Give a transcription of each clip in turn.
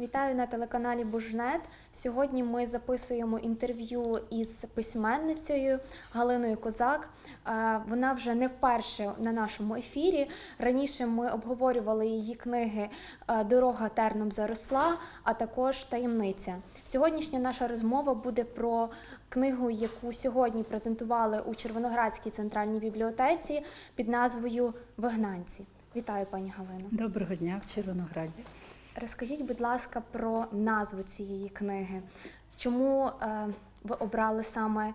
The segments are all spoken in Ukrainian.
Вітаю на телеканалі Бужнет. Сьогодні ми записуємо інтерв'ю із письменницею Галиною Козак. Вона вже не вперше на нашому ефірі. Раніше ми обговорювали її книги Дорога терном заросла, а також таємниця. Сьогоднішня наша розмова буде про книгу, яку сьогодні презентували у Червоноградській центральній бібліотеці під назвою Вигнанці. Вітаю, пані Галино. Доброго дня в Червонограді. Розкажіть, будь ласка, про назву цієї книги. Чому е, ви обрали саме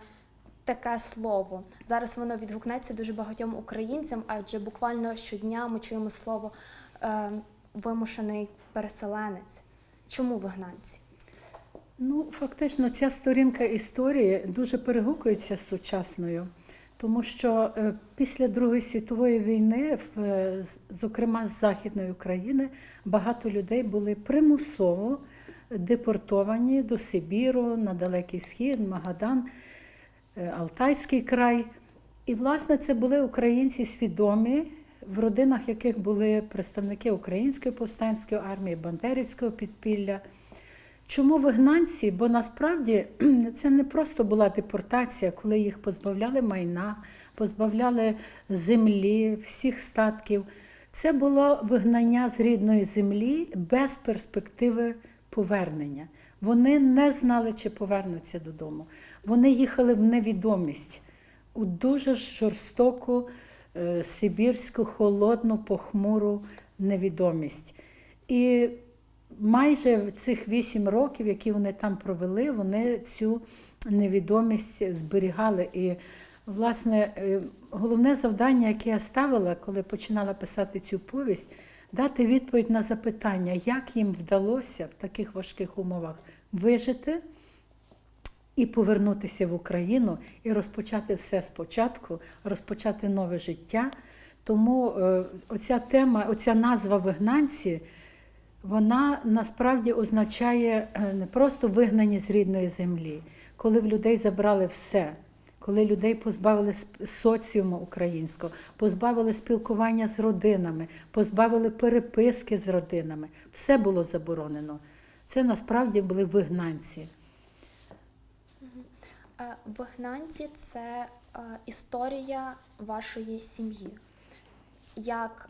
таке слово? Зараз воно відгукнеться дуже багатьом українцям, адже буквально щодня ми чуємо слово е, вимушений переселенець. Чому вигнанці? Ну, фактично, ця сторінка історії дуже перегукується з сучасною, тому що е, після Другої світової війни, е, зокрема з Західної України, багато людей були примусово депортовані до Сибіру, на Далекий Схід, Магадан, е, Алтайський край. І, власне, це були українці свідомі, в родинах яких були представники Української повстанської армії, Бандерівського підпілля. Чому вигнанці? Бо насправді це не просто була депортація, коли їх позбавляли майна, позбавляли землі, всіх статків. Це було вигнання з рідної землі без перспективи повернення. Вони не знали, чи повернуться додому. Вони їхали в невідомість у дуже жорстоку е, сибірську, холодну, похмуру невідомість. І майже цих вісім років, які вони там провели, вони цю невідомість зберігали. І, власне, е, головне завдання, яке я ставила, коли починала писати цю повість, дати відповідь на запитання, як їм вдалося в таких важких умовах вижити і повернутися в Україну і розпочати все спочатку, розпочати нове життя. Тому е, оця тема, оця назва вигнанці, вона насправді означає е, не просто вигнані з рідної землі, коли в людей забрали все. Коли людей позбавили соціуму українського, позбавили спілкування з родинами, позбавили переписки з родинами, все було заборонено. Це насправді були вигнанці. Е, Вигнанці це е, історія вашої сім'ї. Як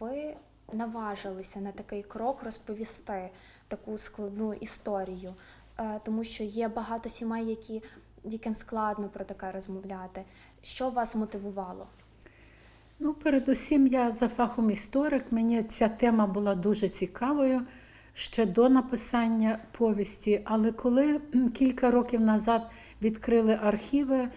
ви наважилися на такий крок розповісти таку складну історію? Е, Тому що є багато сімей, які, яким складно про таке розмовляти. Що вас мотивувало? Ну, передусім, я за фахом історик. Мені ця тема була дуже цікавою ще до написання повісті. Але коли кілька років назад відкрили архіви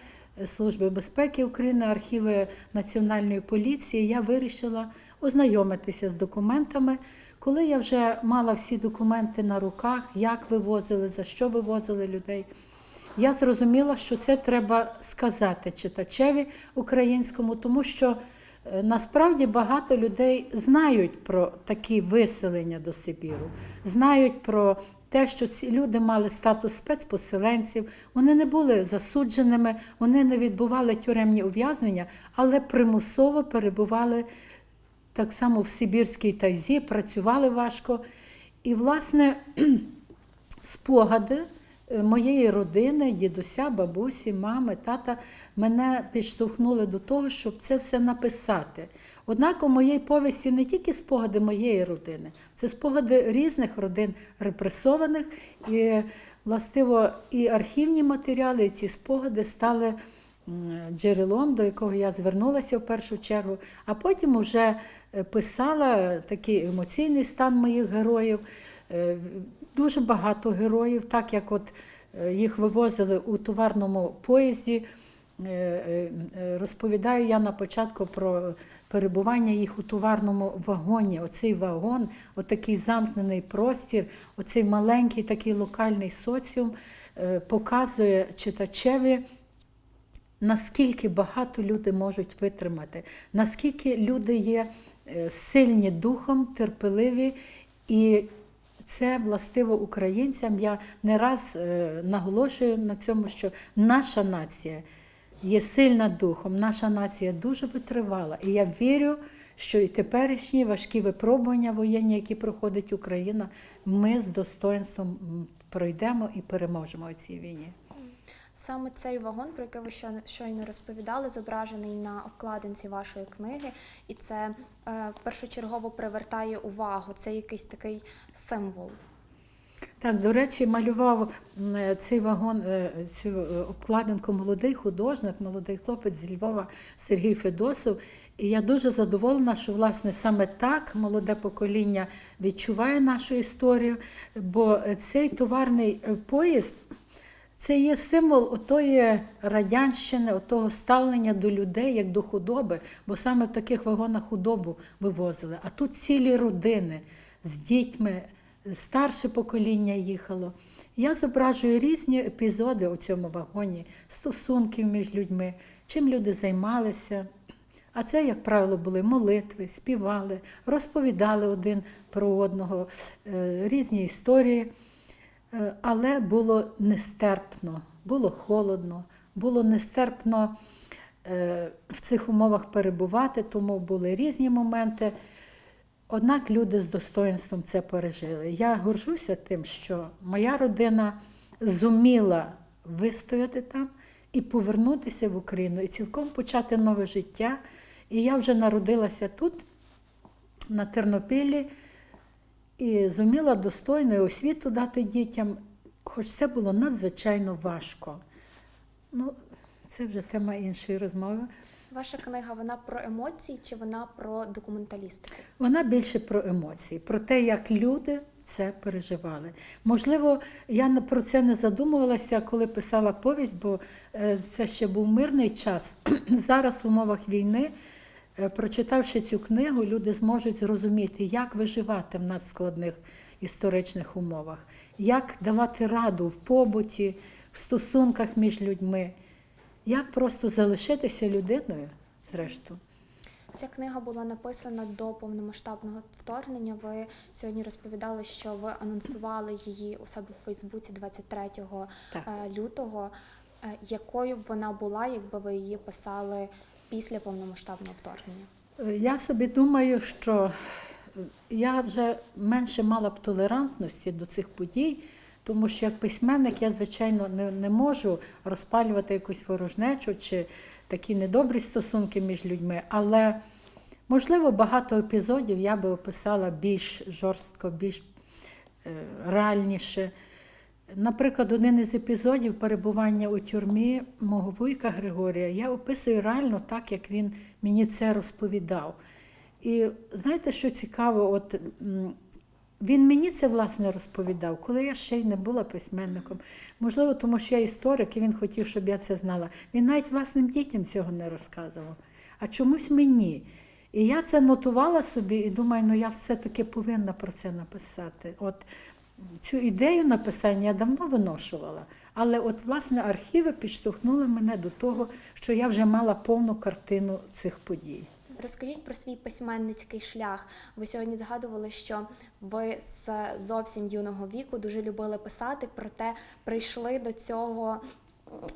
Служби безпеки України, архіви Національної поліції, я вирішила ознайомитися з документами. Коли я вже мала всі документи на руках, як вивозили, за що вивозили людей, я зрозуміла, що це треба сказати читачеві українському, тому що е, насправді багато людей знають про такі виселення до Сибіру, знають про те, що ці люди мали статус спецпоселенців, вони не були засудженими, вони не відбували тюремні ув'язнення, але примусово перебували так само в Сибірській тайзі, працювали важко. І, власне, спогади е, моєї родини, дідуся, бабусі, мами, тата мене підштовхнули до того, щоб це все написати. Однак у моїй повісті не тільки спогади моєї родини, це спогади різних родин репресованих. І, властиво, і архівні матеріали, і ці спогади стали джерелом, до якого я звернулася в першу чергу, а потім вже е, писала такий емоційний стан моїх героїв. Е, Дуже багато героїв, так як от е, їх вивозили у товарному поїзді. Розповідаю я на початку про перебування їх у товарному вагоні. Оцей вагон, отакий замкнений простір, оцей маленький такий локальний соціум показує читачеві наскільки багато люди можуть витримати, наскільки люди є е, сильні духом, терпеливі, і це властиво українцям. Я не раз е, наголошую на цьому, що наша нація є сильна духом, наша нація дуже витривала. І я вірю, що і теперішні важкі випробування воєнні, які проходить Україна, ми з достоинством пройдемо і переможемо у цій війні. Саме цей вагон, про який ви щойно- розповідали, зображений на обкладинці вашої книги, і це е, першочергово привертає увагу. Це якийсь такий символ. Так, до речі, малював цей вагон, е, цю е, обкладинку молодий художник, молодий хлопець з Львова Сергій Федосов. І я дуже задоволена, що власне саме так молоде покоління відчуває нашу історію, бо цей товарний е, поїзд це є символ отої радянщини, отого ставлення до людей як до худоби, бо саме в таких вагонах худобу вивозили. А тут цілі родини з дітьми, старше покоління їхало. Я зображую різні епізоди у цьому вагоні, стосунків між людьми, чим люди займалися. А це, як правило, були молитви, співали, розповідали один про одного е, різні історії. Е, Але було нестерпно, було холодно, було нестерпно е, в цих умовах перебувати, тому були різні моменти. Однак люди з достоинством це пережили. Я горжуся тим, що моя родина зуміла вистояти там і повернутися в Україну, і цілком почати нове життя. І я вже народилася тут, на Тернопіллі, і зуміла достойну освіту дати дітям, хоч це було надзвичайно важко. Ну, це вже тема іншої розмови. Ваша книга вона про емоції чи вона про документалістику? Вона більше про емоції, про те, як люди це переживали. Можливо, я про це не задумувалася, коли писала повість, бо е, це ще був мирний час. Зараз в умовах війни, прочитавши цю книгу, люди зможуть зрозуміти, як виживати в надскладних історичних умовах, як давати раду в побуті, в стосунках між людьми, як просто залишитися людиною, зрештою. Ця книга була написана до повномасштабного вторгнення. Ви сьогодні розповідали, що ви анонсували її у себе в Фейсбуці 23 Так. е, лютого. Е, Якою б вона була, якби ви її писали після повномасштабного вторгнення? Я собі думаю, що я вже менше мала б толерантності до цих подій, тому що як письменник я, звичайно, не, не можу розпалювати якусь ворожнечу чи такі недобрі стосунки між людьми. Але, можливо, багато епізодів я би описала більш жорстко, більш е, реальніше. Наприклад, один із епізодів перебування у тюрмі мого вуйка Григорія я описую реально так, як він мені це розповідав. І знаєте, що цікаво, от він мені це власне розповідав, коли я ще й не була письменником. Можливо, тому що я історик, і він хотів, щоб я це знала. Він навіть власним дітям цього не розказував, а чомусь мені. І я це нотувала собі і думаю, ну я все-таки повинна про це написати. От цю ідею написання я давно виношувала. Але от власне архіви підштовхнули мене до того, що я вже мала повну картину цих подій. Розкажіть про свій письменницький шлях. Ви сьогодні згадували, що ви з зовсім юного віку дуже любили писати, проте прийшли до цього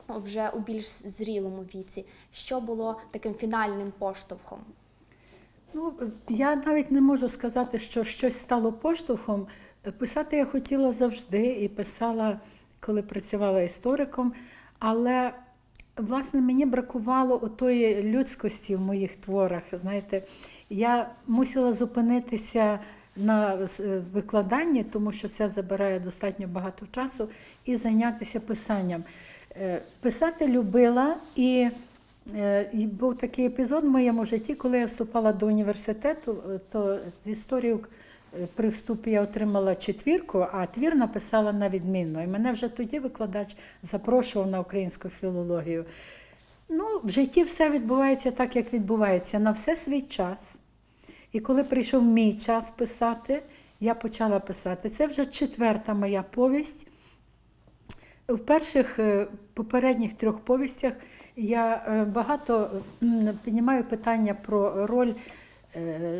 вже у більш зрілому віці. Що було таким фінальним поштовхом? Ну, я навіть не можу сказати, що щось стало поштовхом. Писати я хотіла завжди і писала, коли працювала істориком, але власне мені бракувало отої людськості в моїх творах. Знаєте, я мусила зупинитися на викладанні, тому що це забирає достатньо багато часу, і зайнятися писанням. Е, Писати любила і Е, і Був такий епізод в моєму житті, коли я вступала до університету, е, то з історію е, при вступі я отримала четвірку, а твір написала на відмінно. І мене вже тоді викладач запрошував на українську філологію. Ну, в житті все відбувається так, як відбувається, на все свій час. І коли прийшов мій час писати, я почала писати. Це вже четверта моя повість. В перших е, попередніх трьох повістях я е, багато піднімаю питання про роль е,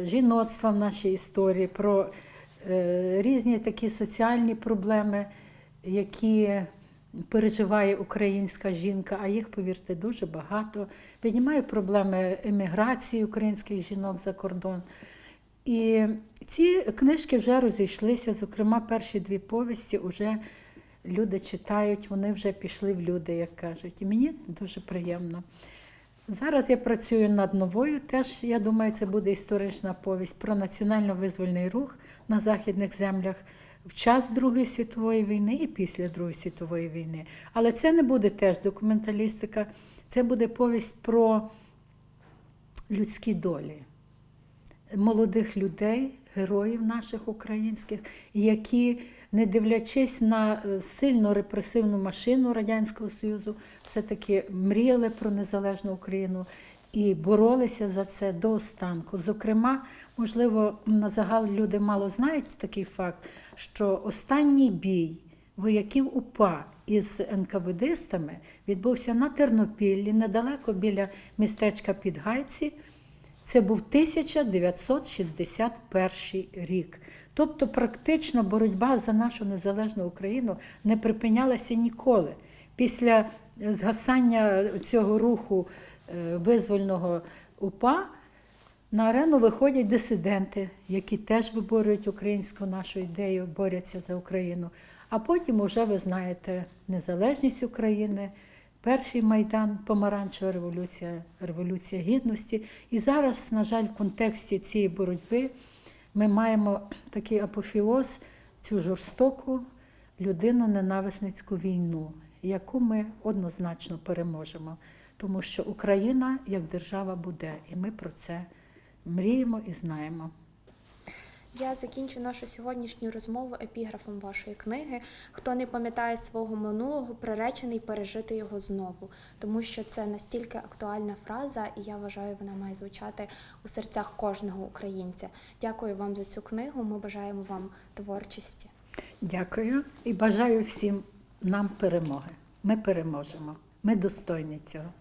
жіноцтва в нашій історії, про е, різні такі соціальні проблеми, які переживає українська жінка, а їх, повірте, дуже багато. Піднімає проблеми еміграції українських жінок за кордон. І ці книжки вже розійшлися. Зокрема, перші дві повісті вже люди читають, вони вже пішли в люди, як кажуть. І мені дуже приємно. Зараз я працюю над новою. Теж я думаю, це буде історична повість про національно-визвольний рух на західних землях в час Другої світової війни і після Другої світової війни. Але це не буде теж документалістика, це буде повість про людські долі молодих людей, героїв наших українських, які, не дивлячись на е, сильно репресивну машину Радянського Союзу, все-таки мріяли про незалежну Україну і боролися за це до останку. Зокрема, можливо, на загал люди мало знають такий факт, що останній бій вояків УПА із НКВДистами відбувся на Тернопіллі, недалеко біля містечка Підгайці. Це був 1961 рік. Тобто, практично боротьба за нашу незалежну Україну не припинялася ніколи. Після згасання цього руху е, визвольного УПА на арену виходять дисиденти, які теж виборюють українську нашу ідею, борються за Україну. А потім, уже ви знаєте, незалежність України, перший майдан, помаранчева революція, революція гідності. І зараз, на жаль, в контексті цієї боротьби ми маємо такий апофіоз, цю жорстоку людину-ненависницьку війну, яку ми однозначно переможемо. Тому що Україна як держава буде, і ми про це мріємо і знаємо. Я закінчу нашу сьогоднішню розмову епіграфом вашої книги. Хто не пам'ятає свого минулого, приречений пережити його знову, тому що це настільки актуальна фраза, і я вважаю, вона має звучати у серцях кожного українця. Дякую вам за цю книгу. Ми бажаємо вам творчості. Дякую і бажаю всім нам перемоги. Ми переможемо. Ми достойні цього.